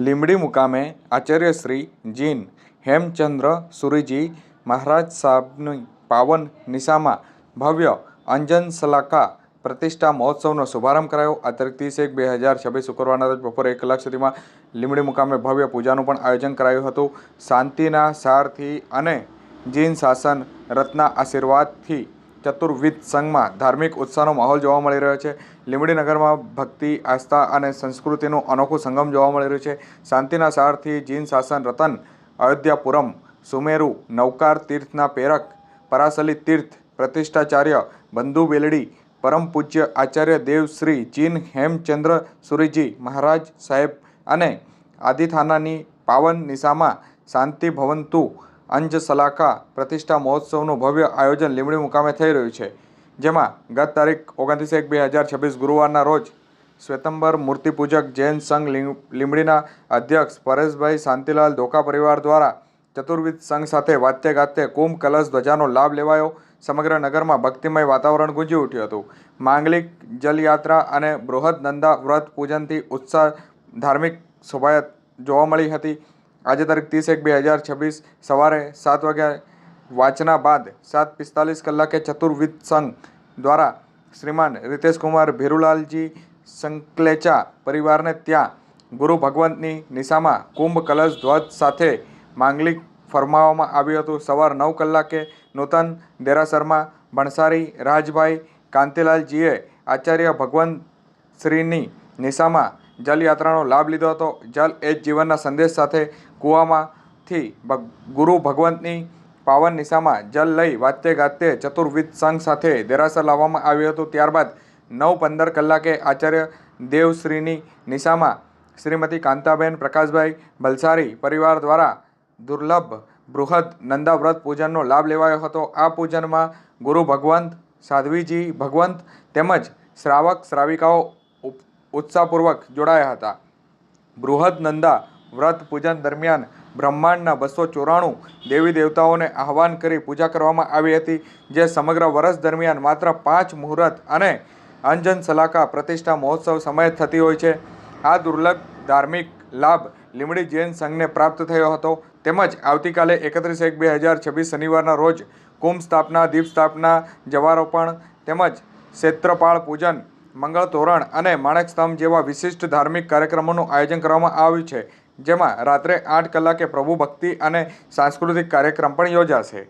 લીંબડી મુકામે આચાર્ય શ્રી જીન હેમચંદ્ર સુરીજી મહારાજ સાહેબની પાવન નિશામાં ભવ્ય અંજન સલાકા પ્રતિષ્ઠા મહોત્સવનો શુભારંભ કરાયો. આ ત્રીસ એક બે હજાર છવ્વીસ શુક્રવારના રોજ બપોરે એક કલાક સુધીમાં લીમડી મુકામે ભવ્ય પૂજાનું પણ આયોજન કરાયું હતું. શાંતિના સારથી અને જીન શાસન રત્ના આશીર્વાદથી ચતુર્વિધ સંઘમાં ધાર્મિક ઉત્સાહનો માહોલ જોવા મળી રહ્યો છે. લીંબડી નગરમાં ભક્તિ, આસ્થા અને સંસ્કૃતિનું અનોખું સંગમ જોવા મળી રહ્યું છે. શાંતિના સારથી જીન શાસન રતન, અયોધ્યાપુરમ, સુમેરુ, નૌકાર તીર્થના પ્રેરક, પરાસલી તીર્થ, પ્રતિષ્ઠાચાર્ય, બંધુ બેલડી, પરમ પૂજ્ય આચાર્ય દેવ શ્રી જીન હેમચંદ્ર સુરીજી મહારાજ સાહેબ અને આદિથાનાની પાવન નિશામાં શાંતિ ભવંતુ અંજ સલાકા પ્રતિષ્ઠા મહોત્સવનું ભવ્ય આયોજન લીંબડી મુકામે થઈ રહ્યું છે, જેમાં ગત તારીખ ઓગણત્રીસ એક બે હજાર છવ્વીસ ગુરુવારના રોજ શ્વેતંબર મૂર્તિપૂજક જૈન સંઘ લીં- લીંબડીના અધ્યક્ષ પરેશભાઈ શાંતિલાલ ધોકા પરિવાર દ્વારા ચતુર્વિધ સંઘ સાથે વાત્ય ગાતે કુંભ, કલશ ધ્વજાનો લાભ લેવાયો. સમગ્ર નગરમાં ભક્તિમય વાતાવરણ ગુંજી ઉઠ્યું હતું. માંગલિક જલયાત્રા અને બૃહદ નંદા વ્રત પૂજનથી ઉત્સાહ ધાર્મિક શોભાયાત જોવા મળી હતી. આજે તારીખ ત્રીસ એક બે હજાર છવ્વીસ, સવારે સાત વાગ્યા વાંચના બાદ સાત પિસ્તાલીસ કલાકે ચતુર્વિધ સંઘ દ્વારા શ્રીમાન રિતેશકુમાર ભેરુલાલજી સંકલેચા પરિવારને ત્યાં ગુરુ ભગવંતની નિશામાં કુંભ, કલશ, ધ્વજ સાથે માંગલિક ફરમાવવામાં આવ્યું હતું. સવાર નવ કલાકે નૂતન દેરાસરમાં ભણસારી રાજભાઈ કાંતિલાલજીએ આચાર્ય ભગવંત શ્રીની નિશામાં જલયાત્રાનો લાભ લીધો હતો. જલ એ જ જીવનના સંદેશ સાથે કૂવામાંથી ગુરુ ભગવંતની પાવન નિશામાં જલ લઈ વાત્ય ગાતે ચતુર્વિધ સંઘ સાથે દેરાસર લાવવામાં આવ્યું હતું. ત્યારબાદ નવ પંદર કલાકે આચાર્ય દેવશ્રીની નિશામાં શ્રીમતી કાંતાબેન પ્રકાશભાઈ ભલસારી પરિવાર દ્વારા દુર્લભ બૃહદ નંદાવ્રત પૂજનનો લાભ લેવાયો હતો. આ પૂજનમાં ગુરુ ભગવંત, સાધ્વીજી ભગવંત તેમજ શ્રાવક શ્રાવિકાઓ ઉત્સાહપૂર્વક જોડાયા હતા. બૃહદ નંદા વ્રત પૂજન દરમિયાન બ્રહ્માંડના બસો ચોરાણું દેવી દેવતાઓને આહવાન કરી પૂજા કરવામાં આવી હતી, જે સમગ્ર વર્ષ દરમિયાન માત્ર પાંચ મુહૂર્ત અને અંજન સલાકા પ્રતિષ્ઠા મહોત્સવ સમયે થતી હોય છે. આ દુર્લભ ધાર્મિક લાભ લીમડી જૈન સંઘને પ્રાપ્ત થયો હતો. તેમજ આવતીકાલે એકત્રીસ એક બે હજાર છવ્વીસ શનિવારના રોજ કુંભ સ્થાપના, દીપ સ્થાપના, જવારોપણ તેમજ ક્ષેત્રપાળ પૂજન, મંગળ તોરણ અને માણેક સ્તંભ જેવા વિશિષ્ટ ધાર્મિક કાર્યક્રમોનું આયોજન કરવામાં આવ્યું છે. જેમાં રાત્રે આઠ કલાકે પ્રભુ ભક્તિ અને સાંસ્કૃતિક કાર્યક્રમ પણ યોજાશે.